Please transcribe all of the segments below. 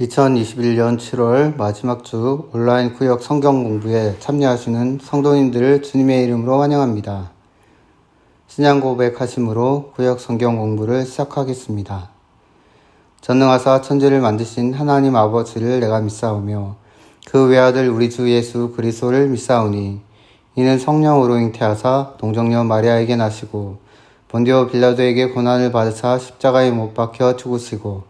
2021년 7월 마지막 주 온라인 구역 성경 공부에 참여하시는 성도님들을 주님의 이름으로 환영합니다. 신앙 고백하심으로 구역 성경 공부를 시작하겠습니다. 전능하사 천지를 만드신 하나님 아버지를 내가 믿사오며 그 외아들 우리 주 예수 그리스도를 믿사오니 이는 성령으로 잉태하사 동정녀 마리아에게 나시고 본디오 빌라도에게 고난을 받으사 십자가에 못 박혀 죽으시고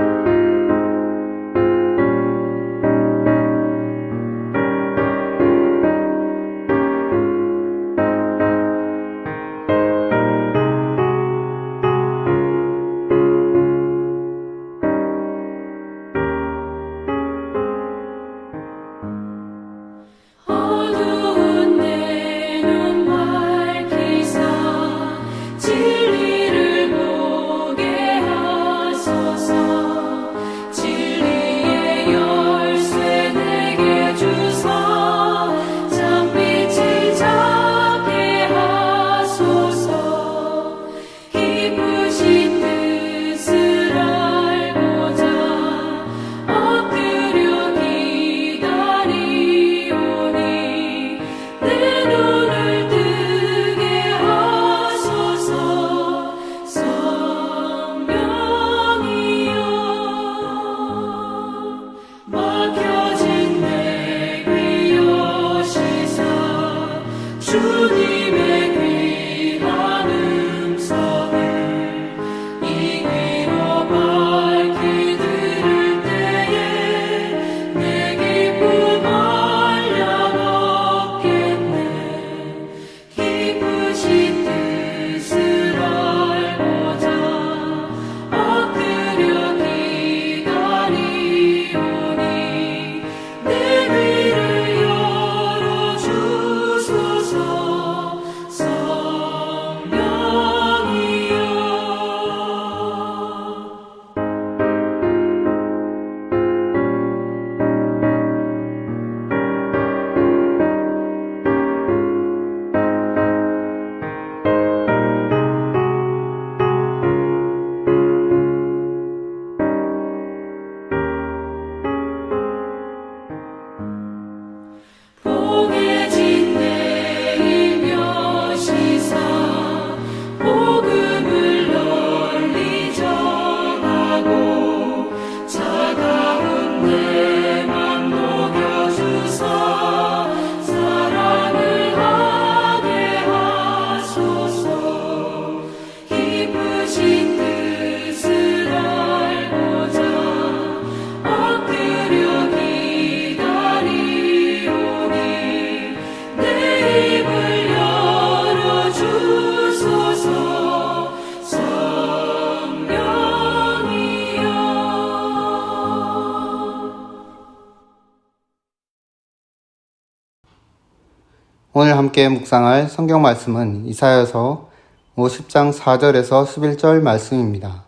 함께 묵상할 성경 말씀은 이사여서 50장 4절에서 11절 말씀입니다.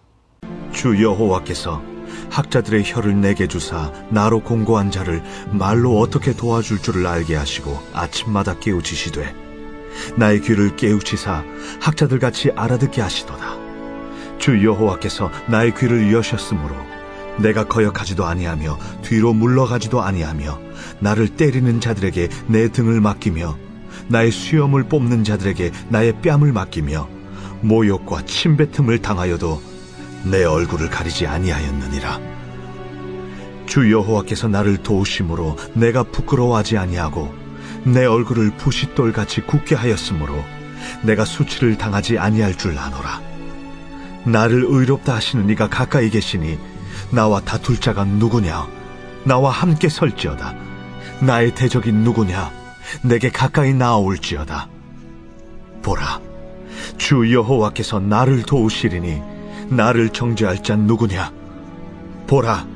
주 여호와께서 학자들의 혀를 내게 주사 나로 공고한 자를 말로 어떻게 도와줄 줄을 알게 하시고 아침마다 깨우치시되 나의 귀를 깨우치사 학자들 같이 알아듣게 하시도다 주 여호와께서 나의 귀를 여셨으므로 내가 거역하지도 아니하며 뒤로 물러가지도 아니하며 나를 때리는 자들에게 내 등을 맡기며 나의 수염을 뽑는 자들에게 나의 뺨을 맡기며 모욕과 침뱉음을 당하여도 내 얼굴을 가리지 아니하였느니라. 주 여호와께서 나를 도우심으로 내가 부끄러워하지 아니하고 내 얼굴을 부싯돌 같이 굳게 하였으므로 내가 수치를 당하지 아니할 줄 아노라. 나를 의롭다 하시는 이가 가까이 계시니 나와 다툴 자가 누구냐? 나와 함께 설지어다. 나의 대적이 누구냐? 내게 가까이 나아올지어다. 보라, 주 여호와께서 나를 도우시리니 나를 정죄할 자 누구냐? 보라,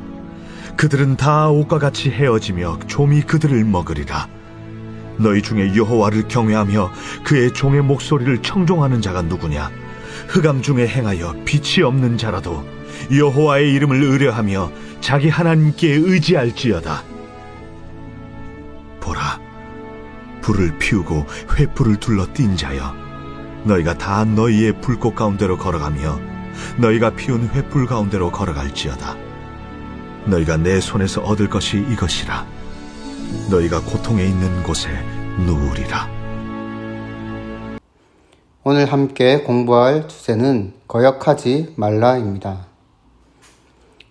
그들은 다 옷과 같이 헤어지며 좀이 그들을 먹으리라. 너희 중에 여호와를 경외하며 그의 종의 목소리를 청종하는 자가 누구냐? 흑암 중에 행하여 빛이 없는 자라도 여호와의 이름을 의뢰하며 자기 하나님께 의지할지어다. 불을 피우고 횃불을 둘러 띈 자여, 너희가 다 너희의 불꽃 가운데로 걸어가며 너희가 피운 횃불 가운데로 걸어갈지어다. 너희가 내 손에서 얻을 것이 이것이라. 너희가 고통에 있는 곳에 누우리라. 오늘 함께 공부할 주제는 거역하지 말라입니다.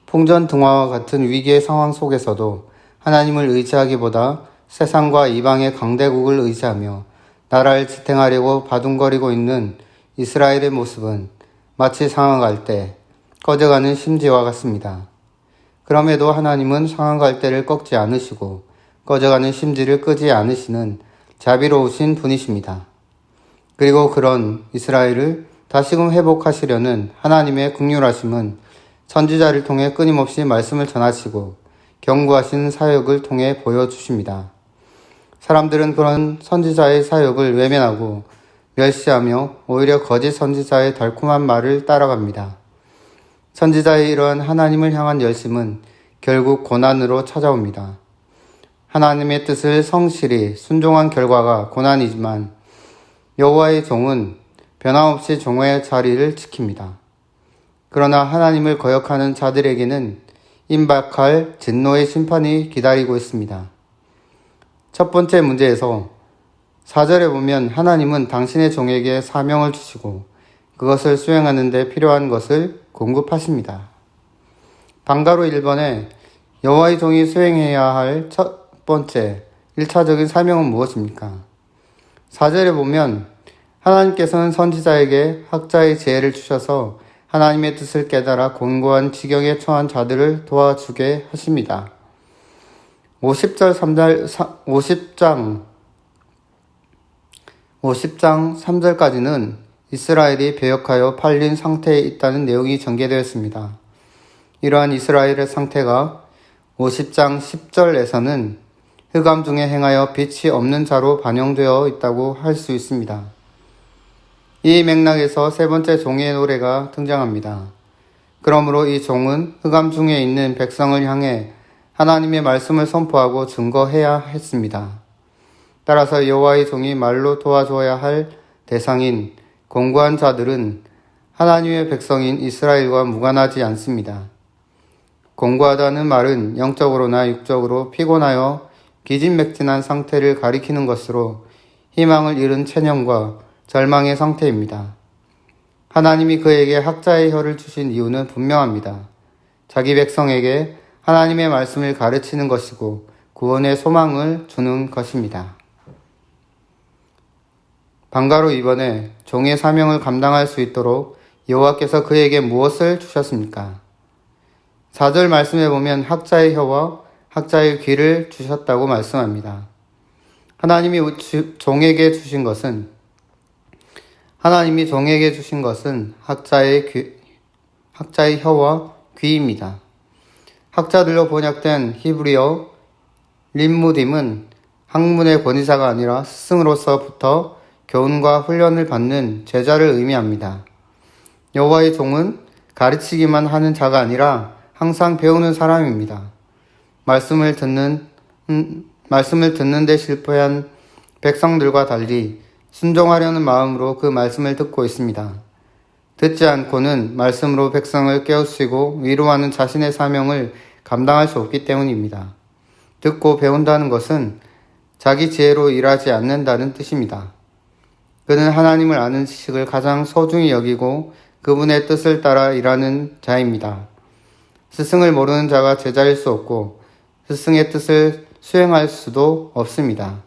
풍전 등화와 같은 위기의 상황 속에서도 하나님을 의지하기보다 세상과 이방의 강대국을 의지하며 나라를 지탱하려고 바둥거리고 있는 이스라엘의 모습은 마치 상황할 때 꺼져가는 심지와 같습니다. 그럼에도 하나님은 상황갈 때를 꺾지 않으시고 꺼져가는 심지를 끄지 않으시는 자비로우신 분이십니다. 그리고 그런 이스라엘을 다시금 회복하시려는 하나님의 극률하심은 선지자를 통해 끊임없이 말씀을 전하시고 경고하신 사역을 통해 보여주십니다. 사람들은 그런 선지자의 사역을 외면하고 멸시하며 오히려 거짓 선지자의 달콤한 말을 따라갑니다. 선지자의 이러한 하나님을 향한 열심은 결국 고난으로 찾아옵니다. 하나님의 뜻을 성실히 순종한 결과가 고난이지만 여호와의 종은 변함없이 종의 자리를 지킵니다. 그러나 하나님을 거역하는 자들에게는 임박할 진노의 심판이 기다리고 있습니다. 첫 번째 문제에서 4절에 보면 하나님은 당신의 종에게 사명을 주시고 그것을 수행하는 데 필요한 것을 공급하십니다. 방가로 1번에 여호와의 종이 수행해야 할 첫 번째 1차적인 사명은 무엇입니까? 4절에 보면 하나님께서는 선지자에게 학자의 지혜를 주셔서 하나님의 뜻을 깨달아 곤고한 지경에 처한 자들을 도와주게 하십니다. 50절 3절 50장 50장 3절까지는 이스라엘이 배역하여 팔린 상태에 있다는 내용이 전개되었습니다. 이러한 이스라엘의 상태가 50장 10절에서는 흑암 중에 행하여 빛이 없는 자로 반영되어 있다고 할 수 있습니다. 이 맥락에서 세 번째 종의 노래가 등장합니다. 그러므로 이 종은 흑암 중에 있는 백성을 향해 하나님의 말씀을 선포하고 증거해야 했습니다. 따라서 여호와의 종이 말로 도와줘야 할 대상인 공고한 자들은 하나님의 백성인 이스라엘과 무관하지 않습니다. 공고하다는 말은 영적으로나 육적으로 피곤하여 기진맥진한 상태를 가리키는 것으로 희망을 잃은 체념과 절망의 상태입니다. 하나님이 그에게 학자의 혀를 주신 이유는 분명합니다. 자기 백성에게 하나님의 말씀을 가르치는 것이고 구원의 소망을 주는 것입니다. 방가로 이번에 종의 사명을 감당할 수 있도록 여호와께서 그에게 무엇을 주셨습니까? 4절 말씀에 보면 학자의 혀와 학자의 귀를 주셨다고 말씀합니다. 하나님이 종에게 주신 것은 하나님이 종에게 주신 것은 학자의 귀, 학자의 혀와 귀입니다. 학자들로 번역된 히브리어 림무딤은 학문의 권위자가 아니라 스승으로서부터 교훈과 훈련을 받는 제자를 의미합니다. 여호와의 종은 가르치기만 하는 자가 아니라 항상 배우는 사람입니다. 말씀을 듣는 음, 말씀을 듣는데 실패한 백성들과 달리 순종하려는 마음으로 그 말씀을 듣고 있습니다. 듣지 않고는 말씀으로 백성을 깨우치고 위로하는 자신의 사명을 감당할 수 없기 때문입니다. 듣고 배운다는 것은 자기 지혜로 일하지 않는다는 뜻입니다. 그는 하나님을 아는 지식을 가장 소중히 여기고 그분의 뜻을 따라 일하는 자입니다. 스승을 모르는 자가 제자일 수 없고 스승의 뜻을 수행할 수도 없습니다.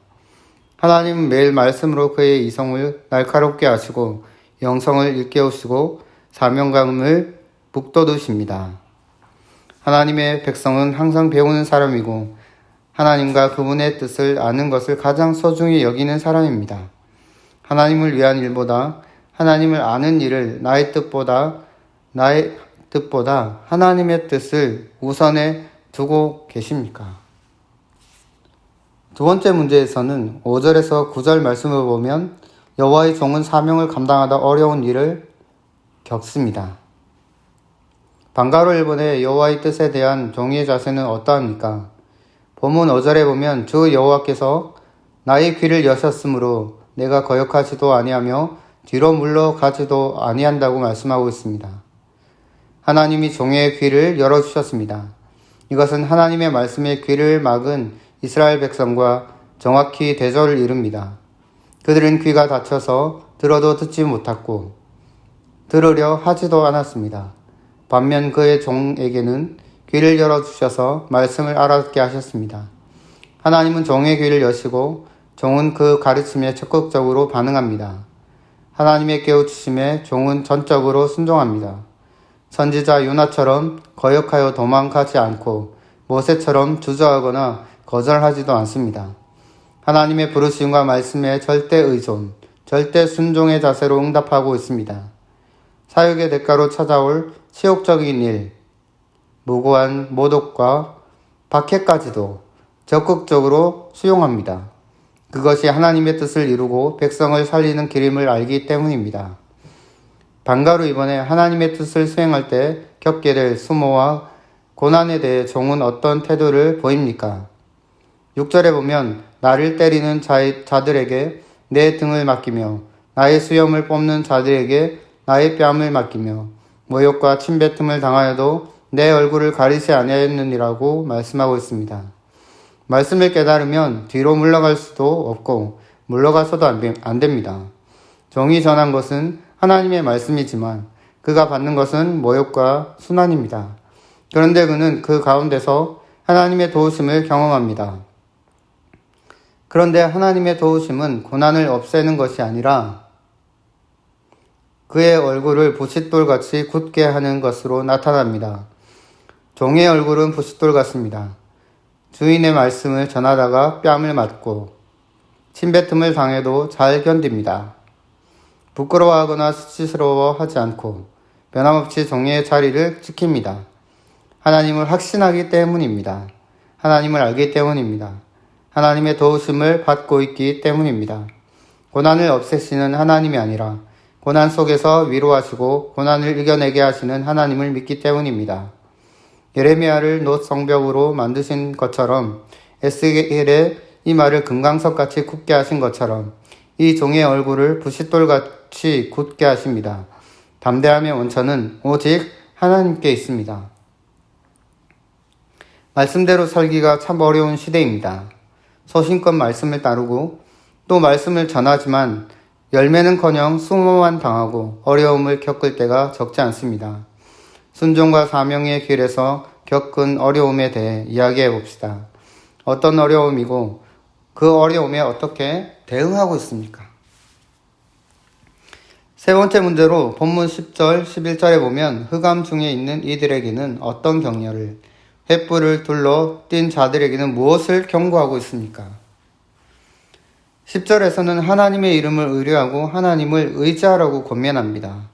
하나님은 매일 말씀으로 그의 이성을 날카롭게 하시고 영성을 일깨우시고 사명감을 북돋우십니다. 하나님의 백성은 항상 배우는 사람이고 하나님과 그분의 뜻을 아는 것을 가장 소중히 여기는 사람입니다. 하나님을 위한 일보다 하나님을 아는 일을 나의 뜻보다 나의 뜻보다 하나님의 뜻을 우선에 두고 계십니까? 두 번째 문제에서는 5절에서 9절 말씀을 보면 여호와의 종은 사명을 감당하다 어려운 일을 겪습니다. 방가로 1번의 여호와의 뜻에 대한 종이의 자세는 어떠합니까? 본문 5절에 보면 주 여호와께서 나의 귀를 여셨으므로 내가 거역하지도 아니하며 뒤로 물러가지도 아니한다고 말씀하고 있습니다. 하나님이 종의 귀를 열어주셨습니다. 이것은 하나님의 말씀에 귀를 막은 이스라엘 백성과 정확히 대조를 이룹니다. 그들은 귀가 닫혀서 들어도 듣지 못했고 들으려 하지도 않았습니다. 반면 그의 종에게는 귀를 열어주셔서 말씀을 알아듣게 하셨습니다. 하나님은 종의 귀를 여시고 종은 그 가르침에 적극적으로 반응합니다. 하나님의 깨우치심에 종은 전적으로 순종합니다. 선지자 요나처럼 거역하여 도망가지 않고 모세처럼 주저하거나 거절하지도 않습니다. 하나님의 부르심과 말씀에 절대 의존, 절대 순종의 자세로 응답하고 있습니다. 사역의 대가로 찾아올 치욕적인 일, 무고한 모독과 박해까지도 적극적으로 수용합니다. 그것이 하나님의 뜻을 이루고 백성을 살리는 길임을 알기 때문입니다. 방가로 이번에 하나님의 뜻을 수행할 때 겪게 될 수모와 고난에 대해 종은 어떤 태도를 보입니까? 6절에 보면 나를 때리는 자, 자들에게 내 등을 맡기며 나의 수염을 뽑는 자들에게 나의 뺨을 맡기며 모욕과 침뱉음을 당하여도 내 얼굴을 가리지 아니하였느니라고 말씀하고 있습니다. 말씀을 깨달으면 뒤로 물러갈 수도 없고 물러가서도 안, 됩니다. 종이 전한 것은 하나님의 말씀이지만 그가 받는 것은 모욕과 순환입니다. 그런데 그는 그 가운데서 하나님의 도우심을 경험합니다. 그런데 하나님의 도우심은 고난을 없애는 것이 아니라 그의 얼굴을 부싯돌 같이 굳게 하는 것으로 나타납니다. 종의 얼굴은 부싯돌 같습니다. 주인의 말씀을 전하다가 뺨을 맞고 침뱉음을 당해도 잘 견딥니다. 부끄러워하거나 수치스러워 하지 않고 변함없이 종의 자리를 지킵니다. 하나님을 확신하기 때문입니다. 하나님을 알기 때문입니다. 하나님의 도우심을 받고 있기 때문입니다. 고난을 없애시는 하나님이 아니라 고난 속에서 위로하시고 고난을 이겨내게 하시는 하나님을 믿기 때문입니다. 예레미야를 놋 성벽으로 만드신 것처럼 에스겔의 이 말을 금강석 같이 굳게 하신 것처럼 이 종의 얼굴을 부싯돌 같이 굳게 하십니다. 담대함의 원천은 오직 하나님께 있습니다. 말씀대로 살기가 참 어려운 시대입니다. 소신껏 말씀을 따르고 또 말씀을 전하지만 열매는커녕 수모만 당하고 어려움을 겪을 때가 적지 않습니다. 순종과 사명의 길에서 겪은 어려움에 대해 이야기해 봅시다. 어떤 어려움이고 그 어려움에 어떻게 대응하고 있습니까? 세 번째 문제로 본문 10절, 11절에 보면 흑암 중에 있는 이들에게는 어떤 격려를, 횃불을 둘러 뛴 자들에게는 무엇을 경고하고 있습니까? 10절에서는 하나님의 이름을 의뢰하고 하나님을 의지하라고 권면합니다.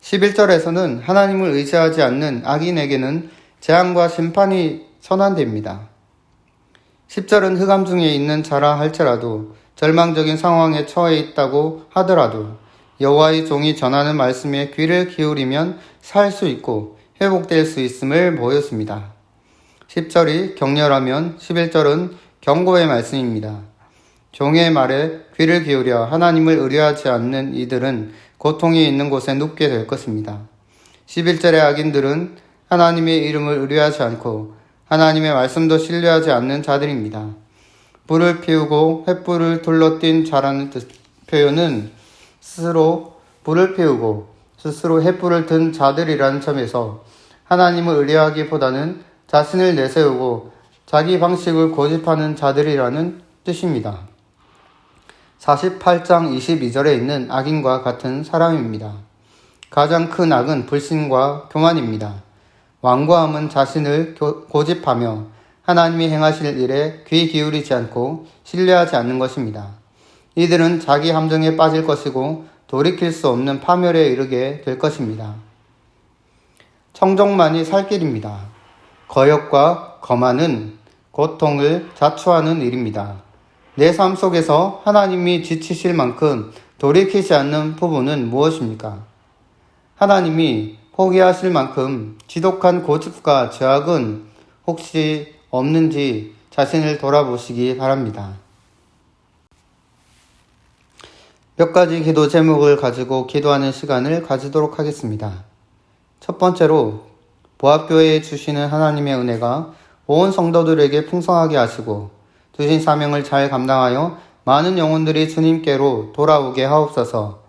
11절에서는 하나님을 의지하지 않는 악인에게는 재앙과 심판이 선언됩니다. 10절은 흑암 중에 있는 자라 할지라도 절망적인 상황에 처해 있다고 하더라도 여호와의 종이 전하는 말씀에 귀를 기울이면 살 수 있고 회복될 수 있음을 보였습니다. 10절이 격려라면 11절은 경고의 말씀입니다. 종의 말에 귀를 기울여 하나님을 의뢰하지 않는 이들은 고통이 있는 곳에 눕게 될 것입니다. 11절의 악인들은 하나님의 이름을 의뢰하지 않고 하나님의 말씀도 신뢰하지 않는 자들입니다. 불을 피우고 횃불을 둘러띈 자라는 뜻, 표현은 스스로 불을 피우고 스스로 횃불을 든 자들이라는 점에서 하나님을 의뢰하기보다는 자신을 내세우고 자기 방식을 고집하는 자들이라는 뜻입니다. 48장 22절에 있는 악인과 같은 사람입니다. 가장 큰 악은 불신과 교만입니다. 완고함은 자신을 교- 고집하며 하나님이 행하실 일에 귀 기울이지 않고 신뢰하지 않는 것입니다. 이들은 자기 함정에 빠질 것이고 돌이킬 수 없는 파멸에 이르게 될 것입니다. 청정만이 살 길입니다. 거역과 거만은 고통을 자초하는 일입니다. 내 삶 속에서 하나님이 지치실 만큼 돌이키지 않는 부분은 무엇입니까? 하나님이 포기하실 만큼 지독한 고집과 죄악은 혹시 없는지 자신을 돌아보시기 바랍니다. 몇 가지 기도 제목을 가지고 기도하는 시간을 가지도록 하겠습니다. 첫 번째로 보합교회에 주시는 하나님의 은혜가 온 성도들에게 풍성하게 하시고 주신 사명을 잘 감당하여 많은 영혼들이 주님께로 돌아오게 하옵소서.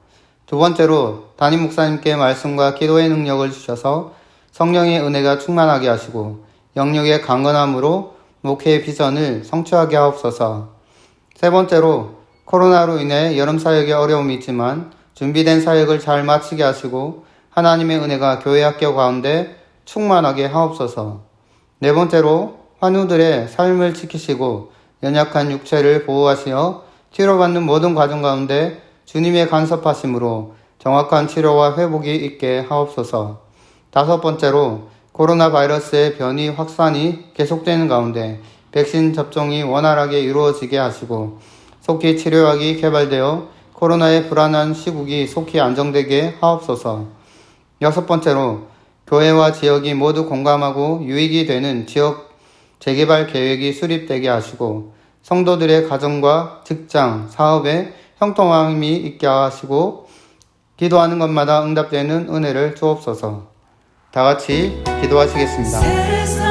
두 번째로 담임 목사님께 말씀과 기도의 능력을 주셔서 성령의 은혜가 충만하게 하시고 영역의 강건함으로 목회의 비전을 성취하게 하옵소서. 세 번째로 코로나로 인해 여름 사역에 어려움이 있지만 준비된 사역을 잘 마치게 하시고 하나님의 은혜가 교회 학교 가운데 충만하게 하옵소서. 네 번째로 환우들의 삶을 지키시고 연약한 육체를 보호하시어 치료받는 모든 과정 가운데 주님의 간섭하심으로 정확한 치료와 회복이 있게 하옵소서. 다섯 번째로 코로나 바이러스의 변이 확산이 계속되는 가운데 백신 접종이 원활하게 이루어지게 하시고 속히 치료약이 개발되어 코로나의 불안한 시국이 속히 안정되게 하옵소서. 여섯 번째로 교회와 지역이 모두 공감하고 유익이 되는 지역 재개발 계획이 수립되게 하시고 성도들의 가정과 직장, 사업에 형통함이 있게 하시고 기도하는 것마다 응답되는 은혜를 주옵소서. 다 같이 기도하시겠습니다.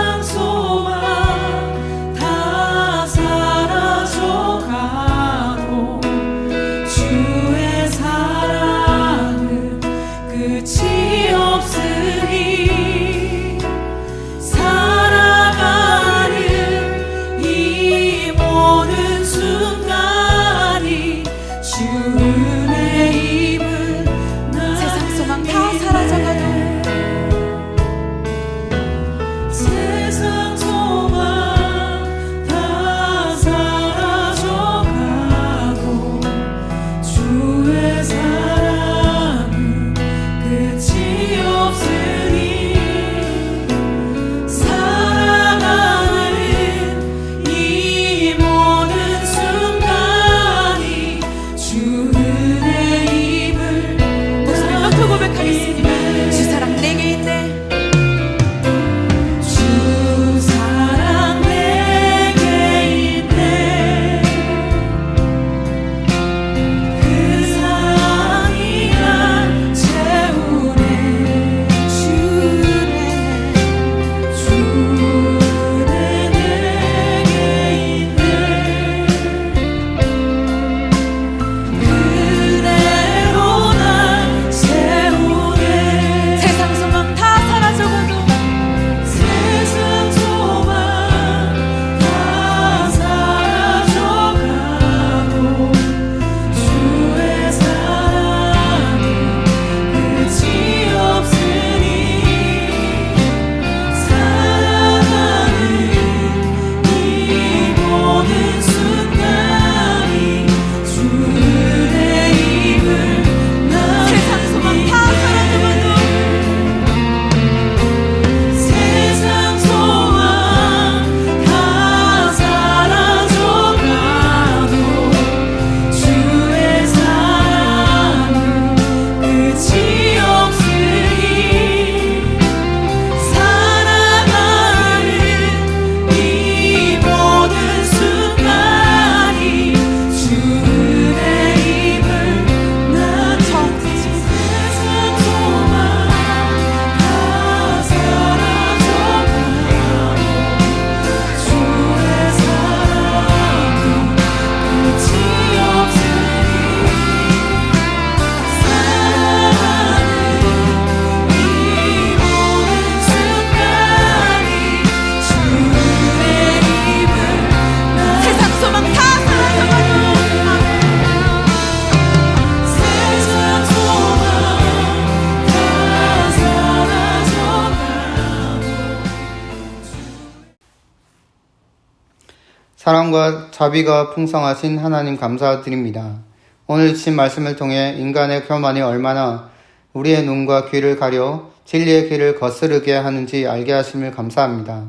사랑과 자비가 풍성하신 하나님 감사드립니다. 오늘 주신 말씀을 통해 인간의 교만이 얼마나 우리의 눈과 귀를 가려 진리의 길을 거스르게 하는지 알게 하심을 감사합니다.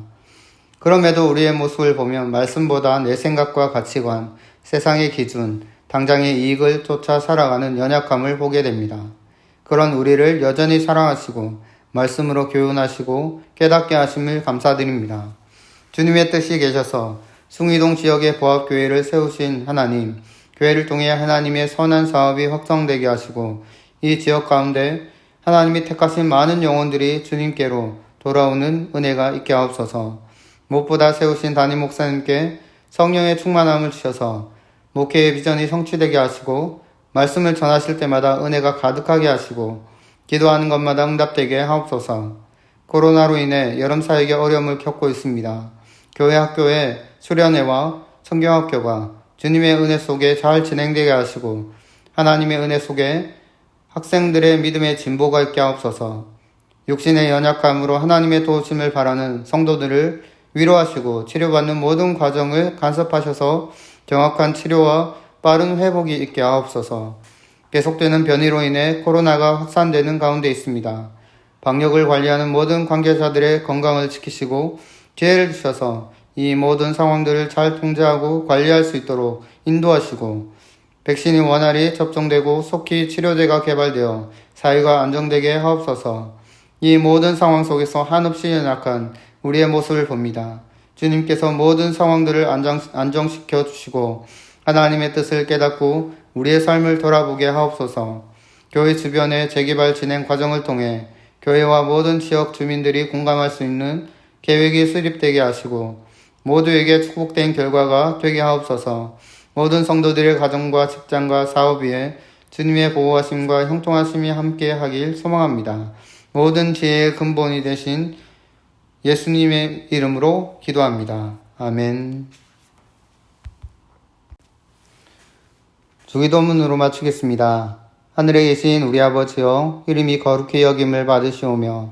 그럼에도 우리의 모습을 보면 말씀보다 내 생각과 가치관, 세상의 기준, 당장의 이익을 쫓아 살아가는 연약함을 보게 됩니다. 그런 우리를 여전히 사랑하시고 말씀으로 교훈하시고 깨닫게 하심을 감사드립니다. 주님의 뜻이 계셔서 숭이동 지역의 보합교회를 세우신 하나님, 교회를 통해 하나님의 선한 사업이 확장되게 하시고 이 지역 가운데 하나님이 택하신 많은 영혼들이 주님께로 돌아오는 은혜가 있게 하옵소서. 무엇보다 세우신 담임 목사님께 성령의 충만함을 주셔서 목회의 비전이 성취되게 하시고 말씀을 전하실 때마다 은혜가 가득하게 하시고 기도하는 것마다 응답되게 하옵소서. 코로나로 인해 여름 사역에 어려움을 겪고 있습니다. 교회 학교의 수련회와 성경학교가 주님의 은혜 속에 잘 진행되게 하시고 하나님의 은혜 속에 학생들의 믿음의 진보가 있게 하옵소서. 육신의 연약함으로 하나님의 도우심을 바라는 성도들을 위로하시고 치료받는 모든 과정을 간섭하셔서 정확한 치료와 빠른 회복이 있게 하옵소서. 계속되는 변이로 인해 코로나가 확산되는 가운데 있습니다. 방역을 관리하는 모든 관계자들의 건강을 지키시고 지혜를 주셔서 이 모든 상황들을 잘 통제하고 관리할 수 있도록 인도하시고 백신이 원활히 접종되고 속히 치료제가 개발되어 사회가 안정되게 하옵소서. 이 모든 상황 속에서 한없이 연약한 우리의 모습을 봅니다. 주님께서 모든 상황들을 안정, 안정시켜 주시고 하나님의 뜻을 깨닫고 우리의 삶을 돌아보게 하옵소서. 교회 주변의 재개발 진행 과정을 통해 교회와 모든 지역 주민들이 공감할 수 있는 계획이 수립되게 하시고 모두에게 축복된 결과가 되게 하옵소서. 모든 성도들의 가정과 직장과 사업 위에 주님의 보호하심과 형통하심이 함께 하길 소망합니다. 모든 지혜의 근본이 되신 예수님의 이름으로 기도합니다. 아멘. 주기도문으로 마치겠습니다. 하늘에 계신 우리 아버지여 이름이 거룩히 여김을 받으시오며